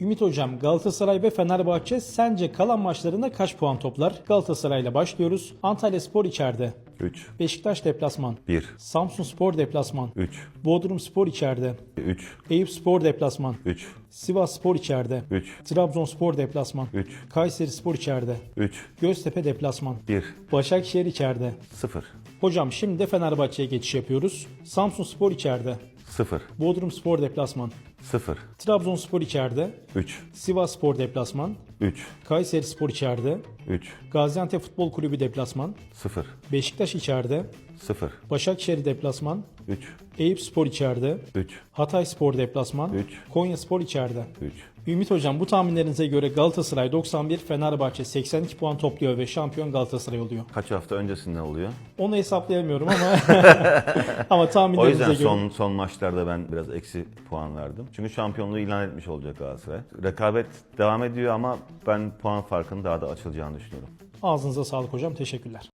Ümit Hocam Galatasaray ve Fenerbahçe sence kalan maçlarında kaç puan toplar? Galatasaray'la başlıyoruz. Antalya Spor içeride. 3, Beşiktaş deplasman. 1, Samsun Spor deplasman. 3, Bodrum Spor içeride. 3, Eyüp Spor deplasman. 3, Sivas Spor içeride. 3, Trabzonspor deplasman. 3, Kayseri Spor içeride. 3, Göztepe deplasman. 1, Başakşehir içeride. 0, Hocam şimdi de Fenerbahçe'ye geçiş yapıyoruz. Samsun Spor içeride. 0, Bodrum Spor deplasman. 0, Trabzonspor içeride. 3, Sivas Spor deplasman. 3, Kayseri Spor içeride. 3, Gaziantep Futbol Kulübü deplasman. 0, Beşiktaş içeride. 0, Başakşehir deplasman. 3, Eyüp Spor içeride. 3, Hatay Spor deplasman. Üç. Konya Spor içeride. 3. Ümit Hocam bu tahminlerinize göre Galatasaray 91, Fenerbahçe 82 puan topluyor ve şampiyon Galatasaray oluyor. Kaç hafta öncesinden oluyor? Onu hesaplayamıyorum ama ama O tahminlerinize yüzden göre. son son maçlarda ben biraz eksi puan verdim. Çünkü şampiyonluğu ilan etmiş olacak Galatasaray. Rekabet devam ediyor ama ben puan farkının daha da açılacağını düşünüyorum. Ağzınıza sağlık hocam. Teşekkürler.